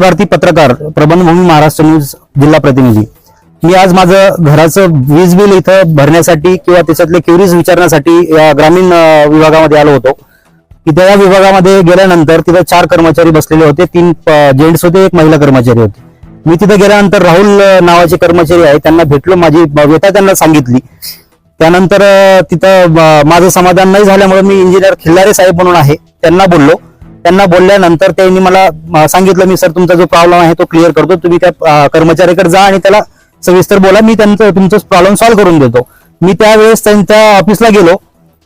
भारती पत्रकार प्रबंध म्हणून महाराष्ट्र न्यूज जिल्हा प्रतिनिधी. मी आज माझं घराचं वीज बिल इथं भरण्यासाठी किंवा त्याच्यातले क्युरीज विचारण्यासाठी या ग्रामीण विभागामध्ये आलो होतो. तिथे या विभागामध्ये गेल्यानंतर तिथं चार कर्मचारी बसलेले होते तीन जेंट्स होते एक महिला कर्मचारी होते. मी तिथे गेल्यानंतर राहुल नावाचे कर्मचारी आहे त्यांना भेटलो माझी व्यथा त्यांना सांगितली. त्यानंतर तिथं माझं समाधान नाही झाल्यामुळे मी इंजिनियर खिल्लारे साहेब म्हणून आहे त्यांना बोललो. त्यांना बोलल्यानंतर त्यांनी मला सांगितलं मी सर तुमचा जो प्रॉब्लेम आहे तो क्लिअर करतो. तुम्ही त्या कर्मचाऱ्याकडे जा आणि त्याला सविस्तर बोला. मी त्यांचं तुमचं प्रॉब्लेम सॉल्व्ह करून देतो. मी त्यावेळेस त्यांच्या ऑफिसला गेलो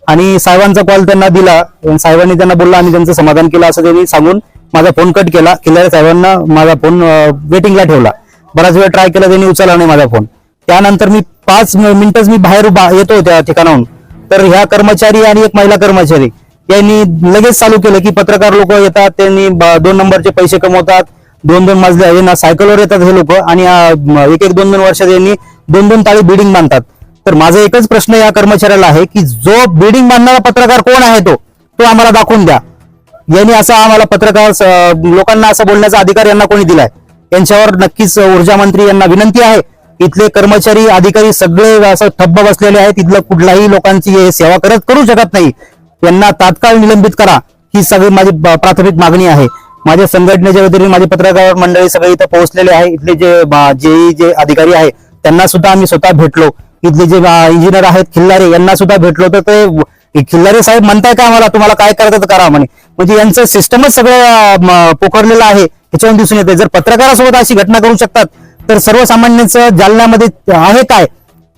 आणि साहेबांचा कॉल त्यांना दिला. साहेबांनी त्यांना बोलला आणि त्यांचं समाधान केलं असं त्यांनी सांगून माझा फोन कट केला. खिल्लारे साहेबांना माझा फोन वेटिंगला ठेवला. बराच वेळ ट्राय केला त्यांनी उचलला नाही माझा फोन त्यानंतर मी पाच मिनिटच मी बाहेर येतो त्या ठिकाणाहून. तर ह्या कर्मचारी आणि एक महिला कर्मचारी यांनी लगेच चालू केलं की पत्रकार लोक येतात त्यांनी दोन नंबरचे पैसे कमवतात दोन दोन मजले यांना सायकलवर येतात हे लोक आणि एक एक दोन दोन वर्षात यांनी दोन दोन ताळी बिल्डिंग बांधतात. तर माझा एकच प्रश्न या कर्मचाऱ्याला आहे की जो बिल्डिंग बांधणारा पत्रकार कोण आहे तो तो आम्हाला दाखवून द्या. यांनी असा आम्हाला पत्रकार लोकांना असं बोलण्याचा अधिकार यांना कोणी दिलाय? यांच्यावर नक्कीच ऊर्जा मंत्री यांना विनंती आहे. इथले कर्मचारी अधिकारी सगळे असं ठप्प बसलेले आहेत. इथलं कुठल्याही लोकांची हे सेवा करत करू शकत नाही. यांना तात्काळ निलंबित करा. ही सगळी माझी प्राथमिक मागणी आहे. माझ्या संघटनेच्या वतीने माझे पत्रकार मंडळी सगळे इथं पोहोचलेले आहे. इथले जे जे जे अधिकारी आहे त्यांना सुद्धा आम्ही स्वतः भेटलो. इथले जे इंजिनियर आहेत खिल्लारे यांना सुद्धा भेटलो. तर ते खिल्लारे साहेब म्हणताय का आम्हाला? तुम्हाला काय करायचं तर करा म्हणे. म्हणजे यांचं सिस्टमच सगळं पोखरलेलं आहे. ह्याच्यावरून दिसून येते जर पत्रकारासोबत अशी घटना करू शकतात तर सर्वसामान्यांचं जालन्यामध्ये आहे काय?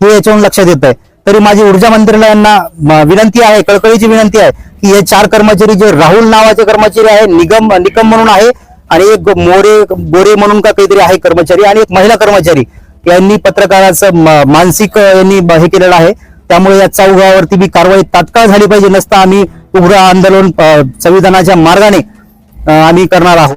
हे याच्यावरून लक्षात येत आहे तरी माझी ऊर्जा मंत्र्याला यांना म, विनंती आहे कळकळीची विनंती आहे की हे चार कर्मचारी जे राहुल नावाचे कर्मचारी आहे निगम निकम म्हणून आहे आणि एक मोरे गोरे म्हणून का काहीतरी आहे कर्मचारी आणि एक महिला कर्मचारी. यांनी पत्रकाराचं म, मानसिक यांनी हे केलेलं आहे. त्यामुळे या चौघावरती मी कारवाई तात्काळ झाली पाहिजे नसता आम्ही उग्र आंदोलन संविधानाच्या मार्गाने आम्ही करणार आहोत.